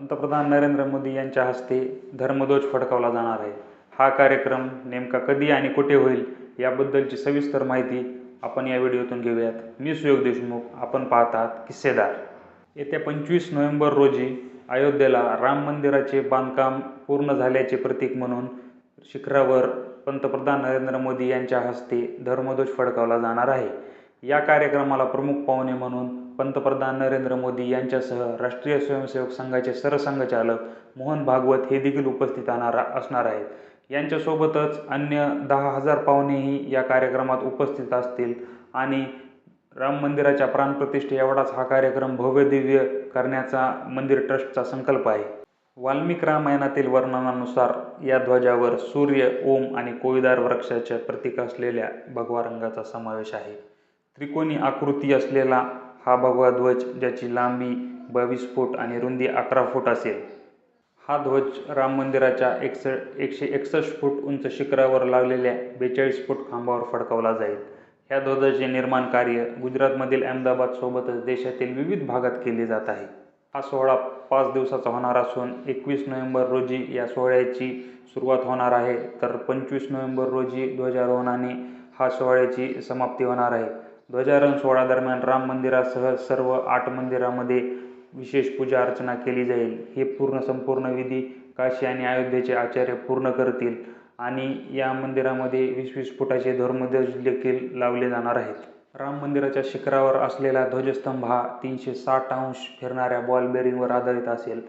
पंतप्रधान नरेंद्र मोदी यांच्या हस्ते धर्मध्वज फडकावला जाणार आहे. हा कार्यक्रम नेमका कधी आणि कुठे होईल याबद्दलची सविस्तर माहिती आपण या व्हिडिओतून घेऊयात. मी सुयोग देशमुख आपण पाहतात किस्सेदार. येत्या पंचवीस नोव्हेंबर रोजी अयोध्येला राम मंदिराचे बांधकाम पूर्ण झाल्याचे प्रतीक म्हणून शिखरावर पंतप्रधान नरेंद्र मोदी यांच्या हस्ते धर्मध्वज फडकावला जाणार आहे. या कार्यक्रमाला प्रमुख पाहुणे म्हणून पंतप्रधान नरेंद्र मोदी यांच्यासह राष्ट्रीय स्वयंसेवक संघाचे सरसंघचालक मोहन भागवत हे देखील उपस्थित राहणार असणार आहेत. यांच्यासोबतच अन्य दहा हजार पाहुणेही या कार्यक्रमात उपस्थित असतील आणि राम मंदिराच्या प्राणप्रतिष्ठे एवढाच हा कार्यक्रम भव्यदिव्य करण्याचा मंदिर ट्रस्टचा संकल्प आहे. वाल्मिक रामायणातील वर्णनानुसार या ध्वजावर सूर्य ओम आणि कोविदार वृक्षाचे प्रतीक असलेल्या भगवा रंगाचा समावेश आहे. त्रिकोणी आकृती असलेला हा भगवा ध्वज ज्याची लांबी बावीस फूट आणि रुंदी अकरा फूट असेल. हा ध्वज राम मंदिराच्या एकस एकशे एकसष्ट फूट उंच शिखरावर लागलेल्या बेचाळीस फूट खांबावर फडकवला जाईल. ह्या ध्वजाचे निर्माण कार्य गुजरातमधील अहमदाबादसोबतच देशातील विविध भागात केले जात आहे. हा सोहळा पाच दिवसाचा होणार असून एकवीस नोव्हेंबर रोजी या सोहळ्याची सुरुवात होणार आहे. तर पंचवीस नोव्हेंबर रोजी ध्वजारोहणाने हा सोहळ्याची समाप्ती होणार आहे. ध्वजारोहण सोहळ्यादरम्यान राम मंदिरासह सर्व आठ मंदिरामध्ये विशेष पूजा अर्चना केली जाईल. हे पूर्ण संपूर्ण विधी काशी आणि अयोध्येचे आचार्य पूर्ण करतील आणि या मंदिरामध्ये वीस वीस फुटाचे धर्मध्वज देखील लावले जाणार आहेत. राम मंदिराच्या शिखरावर असलेला ध्वजस्तंभ हा तीनशे साठ अंश फिरणाऱ्या बॉल बेरिंगवर आधारित असेल.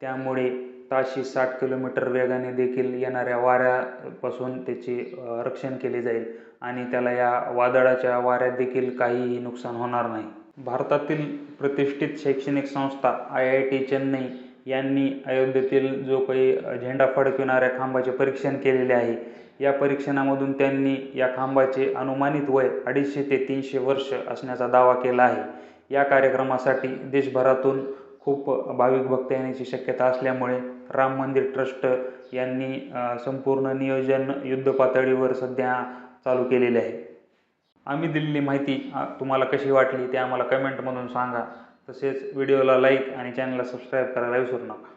त्यामुळे ताशी साठ किलोमीटर वेगाने देखील येणाऱ्या वाऱ्यापासून त्याचे रक्षण केले जाईल आणि त्याला या वादळाच्या वाऱ्यात देखील काहीही नुकसान होणार नाही. भारतातील प्रतिष्ठित शैक्षणिक संस्था आय आय टी चेन्नई यांनी अयोध्येतील जो काही झेंडा फडकविणाऱ्या खांबाचे परीक्षण केलेले आहे या परीक्षणामधून त्यांनी या खांबाचे अनुमानित वय अडीचशे ते तीनशे वर्ष असण्याचा दावा केला आहे. या कार्यक्रमासाठी देशभरातून खूप भाविक भक्त येण्याची शक्यता असल्यामुळे राम मंदिर ट्रस्ट यांनी संपूर्ण नियोजन युद्ध पातळीवर सध्या चालू केलेले आहे. आम्ही दिलेली माहिती तुम्हाला कशी वाटली ते आम्हाला कमेंटमधून सांगा. तसेच व्हिडिओला लाईक आणि चॅनलला सबस्क्राईब करायला विसरू नका.